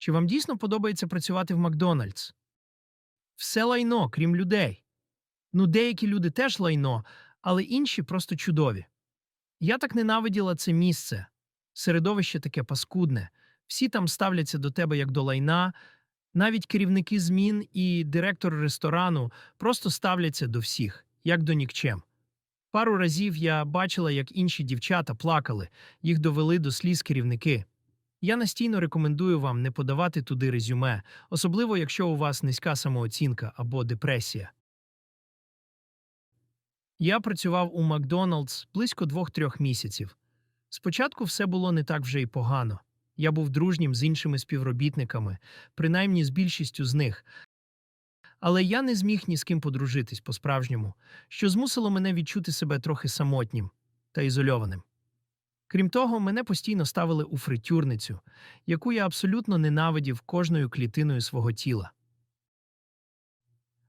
Чи вам дійсно подобається працювати в Макдональдс? Все лайно, крім людей. Ну, деякі люди теж лайно, але інші просто чудові. Я так ненавиділа це місце. Середовище таке паскудне. Всі там ставляться до тебе як до лайна, навіть керівники змін і директор ресторану просто ставляться до всіх, як до нікчем. Пару разів я бачила, як інші дівчата плакали, їх довели до сліз керівники. Я настійно рекомендую вам не подавати туди резюме, особливо якщо у вас низька самооцінка або депресія. Я працював у Макдоналдс близько двох-трьох місяців. Спочатку все було не так вже й погано. Я був дружнім з іншими співробітниками, принаймні з більшістю з них. Але я не зміг ні з ким подружитись по-справжньому, що змусило мене відчути себе трохи самотнім та ізольованим. Крім того, мене постійно ставили у фритюрницю, яку я абсолютно ненавидів кожною клітиною свого тіла.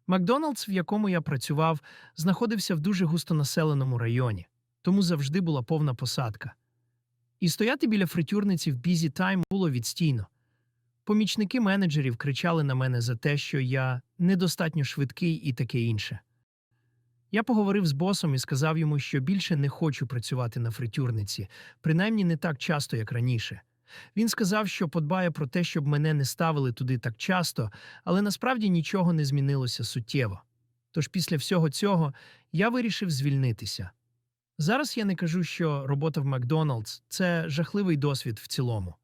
Макдоналдс, в якому я працював, знаходився в дуже густонаселеному районі, тому завжди була повна посадка. І стояти біля фритюрниці в бізі тайм було відстійно. Помічники менеджерів кричали на мене за те, що я недостатньо швидкий і таке інше. Я поговорив з босом і сказав йому, що більше не хочу працювати на фритюрниці, принаймні не так часто, як раніше. Він сказав, що подбає про те, щоб мене не ставили туди так часто, але насправді нічого не змінилося суттєво. Тож після всього цього я вирішив звільнитися. Зараз я не кажу, що робота в Макдоналдс це жахливий досвід в цілому.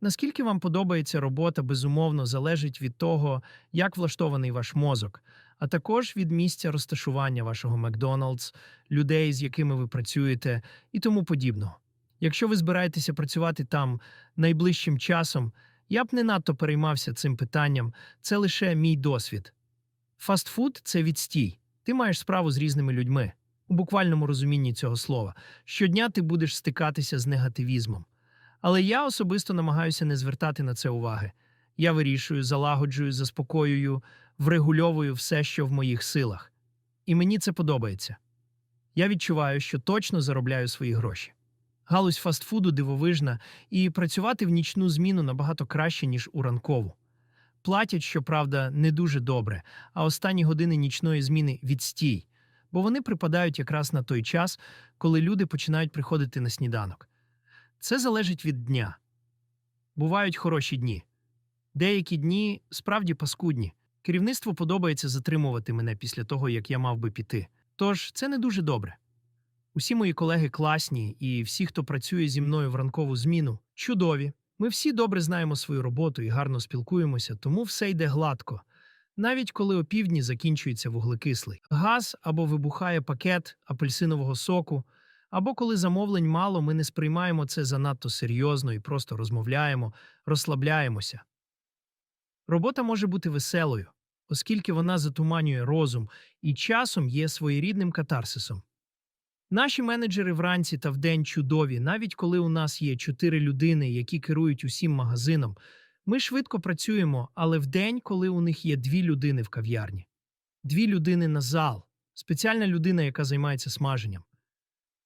Наскільки вам подобається робота, безумовно, залежить від того, як влаштований ваш мозок, а також від місця розташування вашого Макдоналдс, людей, з якими ви працюєте, і тому подібного. Якщо ви збираєтеся працювати там найближчим часом, я б не надто переймався цим питанням, це лише мій досвід. Фастфуд це відстій. Ти маєш справу з різними людьми, у буквальному розумінні цього слова. Щодня ти будеш стикатися з негативізмом. Але я особисто намагаюся не звертати на це уваги. Я вирішую, залагоджую, заспокоюю, врегульовую все, що в моїх силах. І мені це подобається. Я відчуваю, що точно заробляю свої гроші. Галузь фастфуду дивовижна, і працювати в нічну зміну набагато краще, ніж у ранкову. Платять, щоправда, не дуже добре, а останні години нічної зміни відстій, бо вони припадають якраз на той час, коли люди починають приходити на сніданок. Це залежить від дня. Бувають хороші дні. Деякі дні справді паскудні. Керівництво подобається затримувати мене після того, як я мав би піти. Тож це не дуже добре. Усі мої колеги класні, і всі, хто працює зі мною в ранкову зміну, чудові. Ми всі добре знаємо свою роботу і гарно спілкуємося, тому все йде гладко. Навіть коли опівдні закінчується вуглекислий газ або вибухає пакет апельсинового соку, або коли замовлень мало, ми не сприймаємо це занадто серйозно і просто розмовляємо, розслабляємося. Робота може бути веселою, оскільки вона затуманює розум і часом є своєрідним катарсисом. Наші менеджери вранці та вдень чудові, навіть коли у нас є чотири людини, які керують усім магазином. Ми швидко працюємо, але вдень, коли у них є дві людини в кав'ярні, дві людини на зал, спеціальна людина, яка займається смаженням.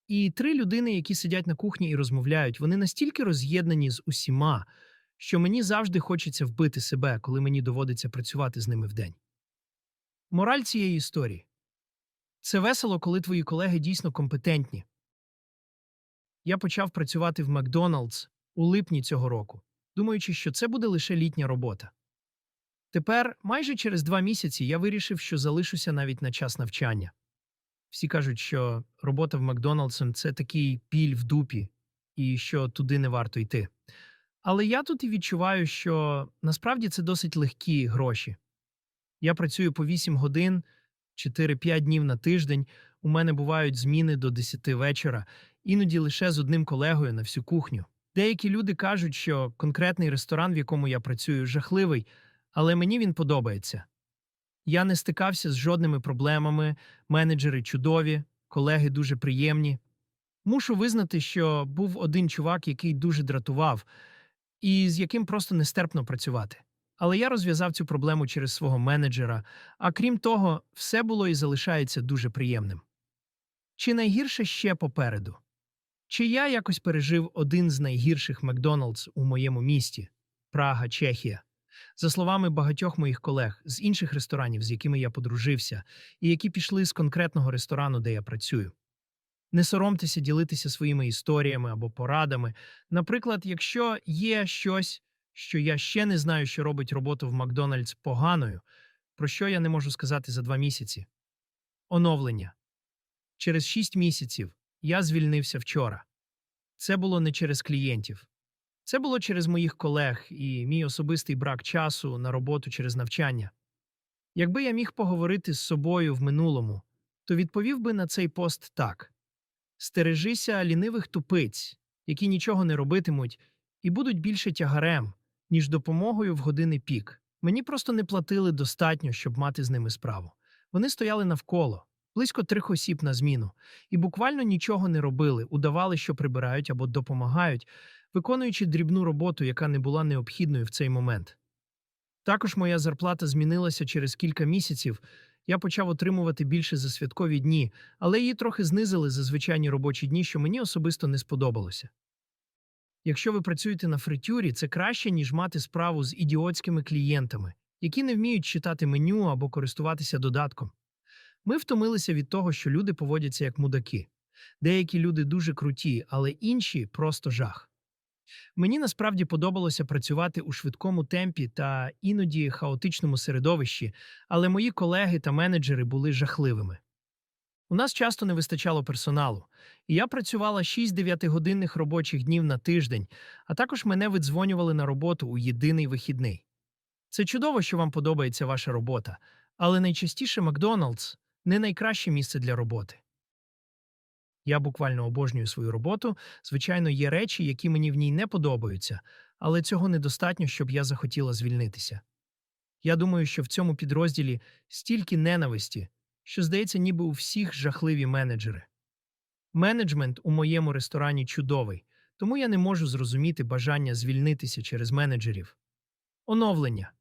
І три людини, які сидять на кухні і розмовляють, вони настільки роз'єднані з усіма, що мені завжди хочеться вбити себе, коли мені доводиться працювати з ними вдень. Мораль цієї історії це весело, коли твої колеги дійсно компетентні. Я почав працювати в Макдоналдс у липні цього року, думаючи, що це буде лише літня робота. Тепер, майже через два місяці, я вирішив, що залишуся навіть на час навчання. Всі кажуть, що робота в Макдоналдсом це такий піль в дупі, і що туди не варто йти. Але я тут і відчуваю, що насправді це досить легкі гроші. Я працюю по 8 годин, 4-5 днів на тиждень. У мене бувають зміни до 10 вечора, іноді лише з одним колегою на всю кухню. Деякі люди кажуть, що конкретний ресторан, в якому я працюю, жахливий, але мені він подобається. Я не стикався з жодними проблемами, менеджери чудові, колеги дуже приємні. Мушу визнати, що був один чувак, який дуже дратував, і з яким просто нестерпно працювати. Але я розв'язав цю проблему через свого менеджера, а крім того, все було і залишається дуже приємним. Чи найгірше ще попереду? Чи я якось пережив один з найгірших Макдоналдс у моєму місті? Прага, Чехія. За словами багатьох моїх колег з інших ресторанів, з якими я подружився, і які пішли з конкретного ресторану, де я працюю. Не соромтеся ділитися своїми історіями або порадами. Наприклад, якщо є щось, що я ще не знаю, що робить роботу в Макдональдс поганою, про що я не можу сказати за два місяці. Оновлення. Через шість місяців я звільнився вчора. Це було не через клієнтів. Це було через моїх колег і мій особистий брак часу на роботу через навчання. Якби я міг поговорити з собою в минулому, то відповів би на цей пост так: стережися лінивих тупиць, які нічого не робитимуть, і будуть більше тягарем, ніж допомогою в години пік. Мені просто не платили достатньо, щоб мати з ними справу. Вони стояли навколо, близько трьох осіб на зміну, і буквально нічого не робили, удавали, що прибирають або допомагають, виконуючи дрібну роботу, яка не була необхідною в цей момент. Також моя зарплата змінилася через кілька місяців. Я почав отримувати більше за святкові дні, але її трохи знизили за звичайні робочі дні, що мені особисто не сподобалося. Якщо ви працюєте на фритюрі, це краще, ніж мати справу з ідіотськими клієнтами, які не вміють читати меню або користуватися додатком. Ми втомилися від того, що люди поводяться як мудаки. Деякі люди дуже круті, але інші просто жах. Мені насправді подобалося працювати у швидкому темпі та іноді хаотичному середовищі, але мої колеги та менеджери були жахливими. У нас часто не вистачало персоналу, і я працювала 6 9-годинних робочих днів на тиждень, а також мене видзвонювали на роботу у єдиний вихідний. Це чудово, що вам подобається ваша робота, але найчастіше Макдоналдс не найкраще місце для роботи. Я буквально обожнюю свою роботу. Звичайно, є речі, які мені в ній не подобаються, але цього недостатньо, щоб я захотіла звільнитися. Я думаю, що в цьому підрозділі стільки ненависті, що здається, ніби у всіх жахливі менеджери. Менеджмент у моєму ресторані чудовий, тому я не можу зрозуміти бажання звільнитися через менеджерів. Оновлення.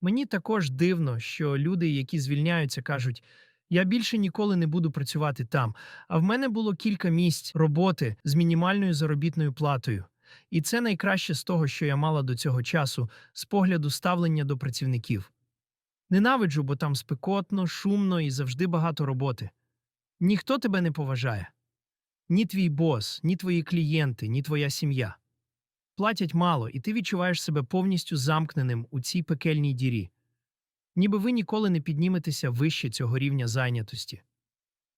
Мені також дивно, що люди, які звільняються, кажуть, я більше ніколи не буду працювати там, а в мене було кілька місць роботи з мінімальною заробітною платою. І це найкраще з того, що я мала до цього часу, з погляду ставлення до працівників. Ненавиджу, бо там спекотно, шумно і завжди багато роботи. Ніхто тебе не поважає. Ні твій бос, ні твої клієнти, ні твоя сім'я. Платять мало, і ти відчуваєш себе повністю замкненим у цій пекельній дірі. Ніби ви ніколи не підніметеся вище цього рівня зайнятості.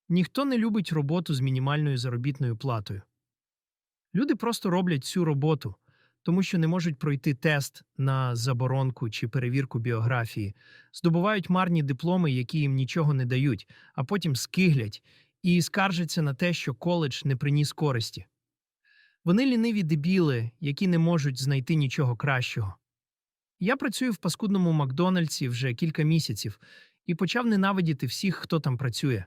Ніхто не любить роботу з мінімальною заробітною платою. Люди просто роблять цю роботу, тому що не можуть пройти тест на заборонку чи перевірку біографії, здобувають марні дипломи, які їм нічого не дають, а потім скиглять і скаржаться на те, що коледж не приніс користі. Вони ліниві дебіли, які не можуть знайти нічого кращого. Я працюю в паскудному Макдональдсі вже кілька місяців і почав ненавидіти всіх, хто там працює.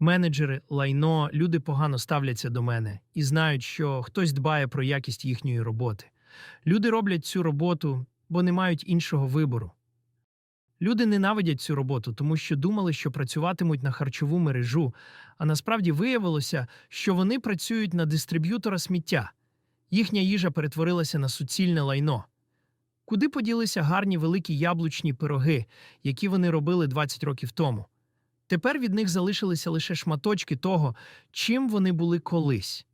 Менеджери, лайно, люди погано ставляться до мене і знають, що хтось дбає про якість їхньої роботи. Люди роблять цю роботу, бо не мають іншого вибору. Люди ненавидять цю роботу, тому що думали, що працюватимуть на харчову мережу, а насправді виявилося, що вони працюють на дистриб'ютора сміття. Їхня їжа перетворилася на суцільне лайно. Куди поділися гарні великі яблучні пироги, які вони робили 20 років тому? Тепер від них залишилися лише шматочки того, чим вони були колись.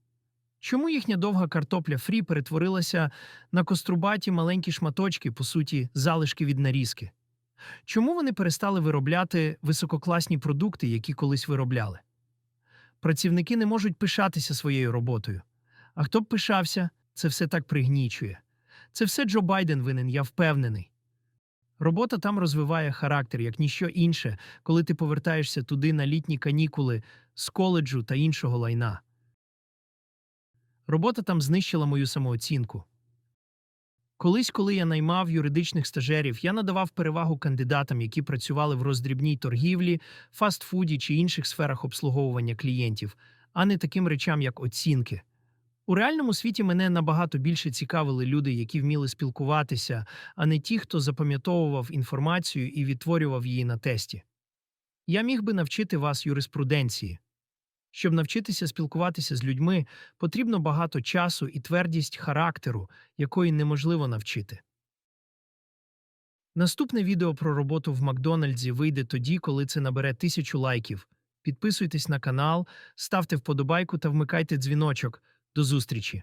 Чому їхня довга картопля фрі перетворилася на кострубаті маленькі шматочки, по суті, залишки від нарізки? Чому вони перестали виробляти висококласні продукти, які колись виробляли? Працівники не можуть пишатися своєю роботою. А хто б пишався, це все так пригнічує. Це все Джо Байден винен, я впевнений. Робота там розвиває характер, як ніщо інше, коли ти повертаєшся туди на літні канікули з коледжу та іншого лайна. Робота там знищила мою самооцінку. Колись, коли я наймав юридичних стажерів, я надавав перевагу кандидатам, які працювали в роздрібній торгівлі, фастфуді чи інших сферах обслуговування клієнтів, а не таким речам, як оцінки. У реальному світі мене набагато більше цікавили люди, які вміли спілкуватися, а не ті, хто запам'ятовував інформацію і відтворював її на тесті. Я міг би навчити вас юриспруденції. Щоб навчитися спілкуватися з людьми, потрібно багато часу і твердість характеру, якої неможливо навчити. Наступне відео про роботу в Макдональдсі вийде тоді, коли це набере тисячу лайків. Підписуйтесь на канал, ставте вподобайку та вмикайте дзвіночок. До зустрічі!